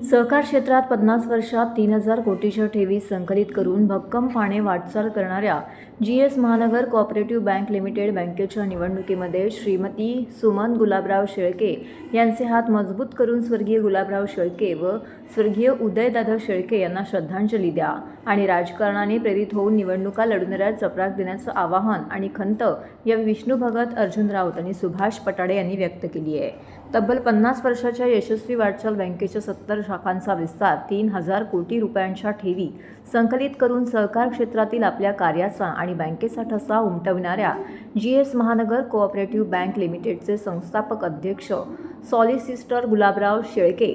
सहकार क्षेत्रात पन्नास वर्षात तीन हजार कोटीच्या ठेवी संकलित करून भक्कमपणे वाटचाल करणाऱ्या G S Mahanagar cooperative bank limited बँकेच्या निवडणुकीमध्ये श्रीमती सुमन गुलाबराव शेळके यांचे हात मजबूत करून स्वर्गीय गुलाबराव शेळके व स्वर्गीय उदयदादा शेळके यांना श्रद्धांजली द्या आणि राजकारणाने प्रेरित होऊन निवडणुका लढवणाऱ्या चपराक देण्याचं आवाहन आणि खंत या विष्णू भगत अर्जुन राऊत आणि सुभाष पटाडे यांनी व्यक्त केली आहे. तब्बल पन्नास वर्षाच्या यशस्वी वाटचाल बँकेच्या सत्तर शाखांचा विस्तार तीन हजार कोटी रुपयांच्या ठेवी संकलित करून सहकार क्षेत्रातील आपल्या कार्याचा आणि बँकेचा ठसा उमटविणाऱ्या G S Mahanagar cooperative bank लिमिटेडचे संस्थापक अध्यक्ष सॉलिसिस्टर गुलाबराव शेळके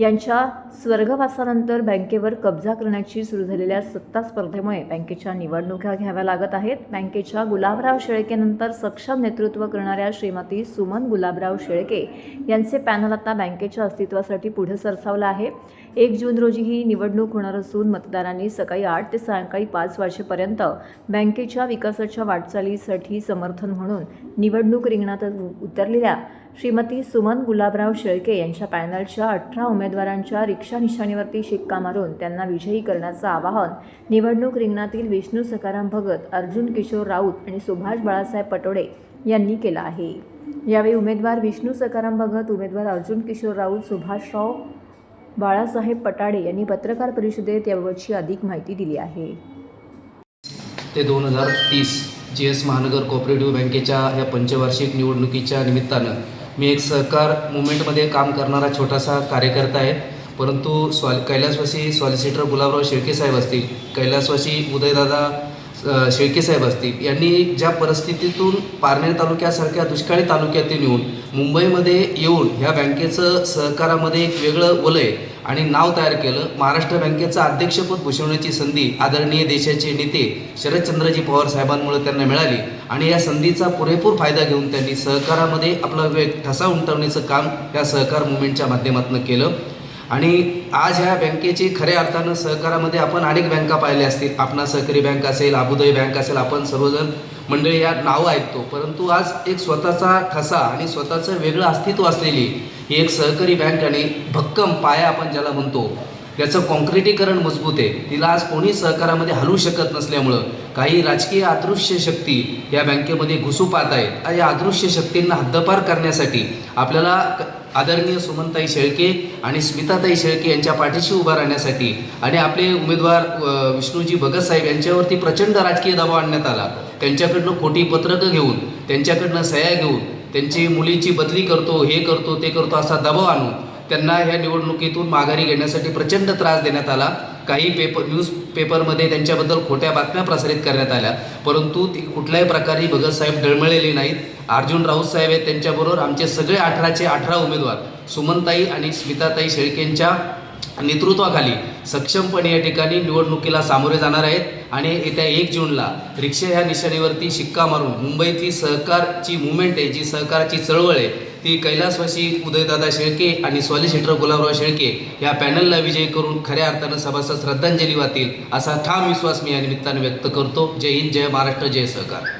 यांच्या स्वर्गवासानंतर बँकेवर कब्जा करण्याची सुरू झालेल्या सत्ता स्पर्धेमुळे बँकेच्या निवडणुका घ्याव्या लागत आहेत. बँकेच्या गुलाबराव शेळकेनंतर सक्षम नेतृत्व करणाऱ्या श्रीमती सुमन गुलाबराव शेळके यांचे पॅनल आता बँकेच्या अस्तित्वासाठी पुढे सरसावलं आहे. एक जून रोजी ही निवडणूक होणार असून मतदारांनी सकाळी आठ ते सायंकाळी पाच वाजेपर्यंत बँकेच्या विकासाच्या वाटचालीसाठी समर्थन म्हणून निवडणूक रिंगणात उतरलेल्या श्रीमती सुमन गुलाबराव शेळके यांच्या पॅनलच्या अठरा उमेदवारांच्या रिक्षा निशाणीवरती शिक्का मारून त्यांना विजयी करण्याचं आवाहन निवडणूक रिंगणातील विष्णू सकाराम भगत अर्जुन किशोर राऊत आणि सुभाष बाळासाहेब पटोडे यांनी केलं आहे. यावेळी उमेदवार विष्णू सकाराम भगत उमेदवार अर्जुन किशोर राऊत सुभाषराव बाळासाहेब पटाडे यांनी पत्रकार परिषदेत याबाबतची अधिक माहिती दिली आहे. ते दोन हजार तीस जी एस महानगर कोऑपरेटिव्ह बँकेच्या या पंचवार्षिक निवडणुकीच्या निमित्तानं मी एक सहकार मुवमेंटमध्ये काम करणारा छोटासा कार्यकर्ता आहे. परंतु स्वाल कैलासवासी सॉलिसिटर गुलाबराव शेळके साहेब असतील. कैलासवासी उदयदादा शेळकेसाहेब असतील यांनी ज्या परिस्थितीतून पारनेर तालुक्यासारख्या दुष्काळी तालुक्यातून येऊन मुंबईमध्ये येऊन ह्या बँकेचं सहकारामध्ये एक वेगळं वलय आणि नाव तयार केलं महाराष्ट्र बँकेचं अध्यक्षपद भूषवण्याची संधी आदरणीय देशाचे नेते शरदचंद्रजी पवार साहेबांमुळे त्यांना मिळाली आणि या संधीचा पुरेपूर फायदा घेऊन त्यांनी सहकारामध्ये आपला वेग ठसा उमटवण्याचं काम या सहकार मुवमेंटच्या माध्यमातून केलं. आणि आज ह्या बँकेची खऱ्या अर्थानं सहकारामध्ये आपण अनेक बँका पाहिल्या असतील. आपणा सहकारी बँक असेल अबुदय बँक असेल आपण सर्वजण मंडळी या नावं ऐकतो. परंतु आज एक स्वतःचा ठसा आणि स्वतःचं वेगळं अस्तित्व असलेली ही एक सहकारी बँक आणि भक्कम पाया आपण ज्याला म्हणतो त्याचं कॉन्क्रिटीकरण मजबूत आहे. तिला आज कोणी सहकारामध्ये हलवू शकत नसल्यामुळं काही राजकीय अदृश्य शक्ती या बँकेमध्ये घुसू पाहत आहेत. आणि या अदृश्य शक्तींना हद्दपार करण्यासाठी आपल्याला आदरणीय सुमनताई शेळके आणि स्मिताताई शेळके यांच्या पाठीशी उभा राहण्यासाठी आणि आपले उमेदवार विष्णूजी भगत साहेब यांच्यावरती प्रचंड राजकीय दबाव आणण्यात आला. त्यांच्याकडनं खोटी पत्रकं घेऊन त्यांच्याकडनं सह्या घेऊन त्यांची मुलीची बदली करतो हे करतो ते करतो असा दबाव आणून त्यांना ह्या निवडणुकीतून माघारी घेण्यासाठी प्रचंड त्रास देण्यात आला. काही पेपर न्यूज पेपरमध्ये त्यांच्याबद्दल खोट्या बातम्या प्रसारित करण्यात आल्या. परंतु ती कुठल्याही प्रकारे भगतसाहेब डळमळलेले नाहीत. अर्जुन राऊत साहेब आहेत त्यांच्याबरोबर आमचे सगळे अठराचे अठरा उमेदवार सुमनताई आणि स्मिताताई शेळकेंच्या नेतृत्वाखाली सक्षमपणे या ठिकाणी निवडणुकीला सामोरे जाणार आहेत. आणि येत्या एक जूनला रिक्षा ह्या निशाणीवरती शिक्का मारून मुंबईतली सहकारची मुवमेंट आहे जी सहकाराची चळवळ आहे ती कैलासवासी उदयदादा शेळके आणि सॉलिसिटर गुलाबराव शेळके या पॅनलला विजय करून खऱ्या अर्थानं सभासद श्रद्धांजली वातील असा ठाम विश्वास मी या निमित्तानं व्यक्त करतो. जय हिंद जय महाराष्ट्र जय सहकार.